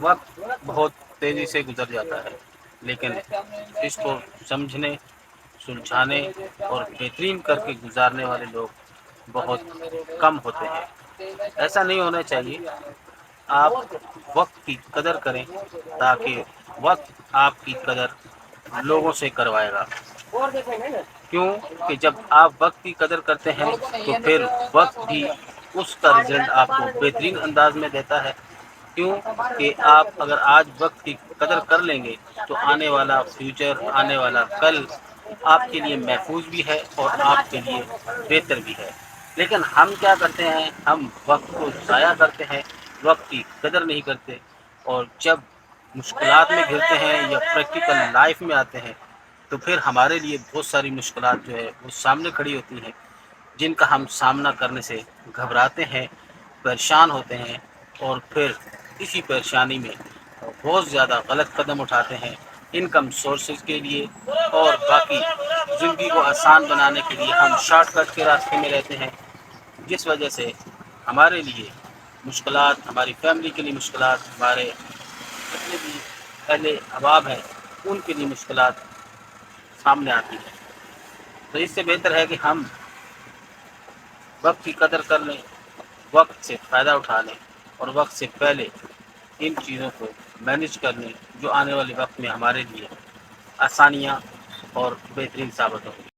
वक्त बहुत तेज़ी से गुजर जाता है, लेकिन इसको समझने, सुलझाने और बेहतरीन करके गुजारने वाले लोग बहुत कम होते हैं। ऐसा नहीं होना चाहिए। आप वक्त की कदर करें, ताकि वक्त आपकी कदर लोगों से करवाएगा। क्यों कि जब आप वक्त की कदर करते हैं तो फिर वक्त भी उसका रिज़ल्ट आपको बेहतरीन अंदाज में देता है। क्यों कि आप अगर आज वक्त की कदर कर लेंगे तो आने वाला फ्यूचर आने वाला कल आपके लिए महफूज भी है और आपके लिए बेहतर भी है। लेकिन हम क्या करते हैं? हम वक्त को ज़ाया करते हैं, वक्त की कदर नहीं करते और जब मुश्किल में घिरते हैं या प्रैक्टिकल लाइफ में आते हैं तो फिर हमारे लिए बहुत सारी मुश्किल जो है वो सामने खड़ी होती हैं, जिनका हम सामना करने से घबराते हैं, परेशान होते हैं और फिर इसी परेशानी में बहुत ज़्यादा गलत कदम उठाते हैं इनकम सोर्सेज के लिए और बाकी ज़िंदगी को आसान बनाने के लिए हम शॉर्टकट के रास्ते में रहते हैं, जिस वजह से हमारे लिए मुश्किल हमारी फैमिली के लिए मुश्किल हमारे जितने भी पहले अहबाब हैं, उनके लिए मुश्किल सामने आती है। तो इससे बेहतर है कि हम वक्त की कदर कर लें, वक्त से फ़ायदा उठा लें और वक्त से पहले इन चीज़ों को मैनेज कर लें जो आने वाले वक्त में हमारे लिए आसानियाँ और बेहतरीन साबित होंगी।